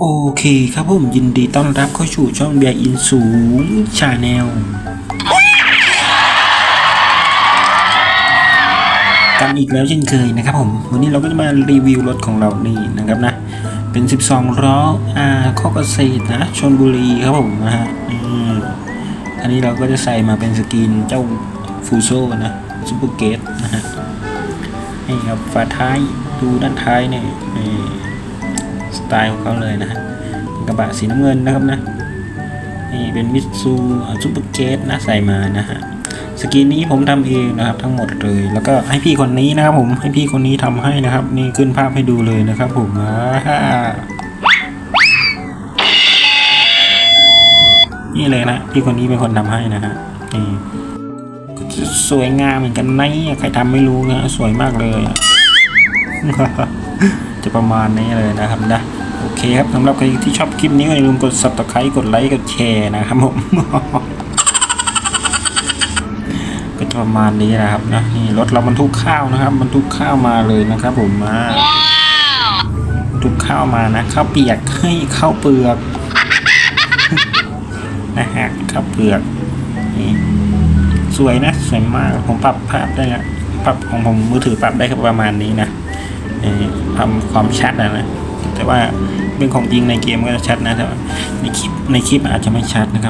โอเคครับผมยินดีต้อนรับเข้าสู่ช่องเบียร์อินสูงชาแนลกันอีกแล้วเช่นเคยนะครับผม วันนี้เราก็จะมารีวิวรถของเรานี่นะครับนะ เป็น 12ล้ออาข้อเกษตรนะชนบุรีครับผมนะฮะอันนี้เราก็จะใส่มาเป็นสกรีนเจ้าฟูโซนะซูเปอร์เกตนะฮะนี่ครับฝาท้ายดูด้านท้ายเนี่ย ไตล์ของเขาเลยนะฮะกระบะสีน้ำเงินนะครับนะนี่เป็นมิตซูซูเปอร์เกตนะใส่มานะฮะสกีนนี้ผมทำเองนะครับทั้งหมดเลย แล้วก็ให้พี่คนนี้นะครับผมให้พี่คนนี้ทำให้นะครับ นี่ขึ้นภาพให้ดูเลยนะครับผมอ่านี่เลยนะพี่คนนี้เป็นคนทำให้นะฮะนี่สวยงามเหมือนกันนะใครทำไม่รู้นะสวยมากเลยจะประมาณนี้เลยนะครับนะ โอเคครับสำหรับใครที่ชอบคลิปนี้ก็อย่าลืมกด subscribe กดไลค์กดแชร์นะครับผมก็จะประมาณนี้นะครับนะนี่รถเราบรรทุกข้าวนะครับบรรทุกข้าวมาเลยนะครับ ผมมาทุกข้าวมานะข้าวเปียกให้ข้าวเปลือกนะฮะข้าวเปลือกนี่สวยนะสวยมากผมปรับภาพได้แล้วปรับของผมมือถือปรับได้ประมาณนี้นะทำความชัดนะนะ แต่ว่าเป็นของจริงในเกมก็จะชัดนะแต่ในคลิปในคลิปอาจจะไม่ชัดนะครับ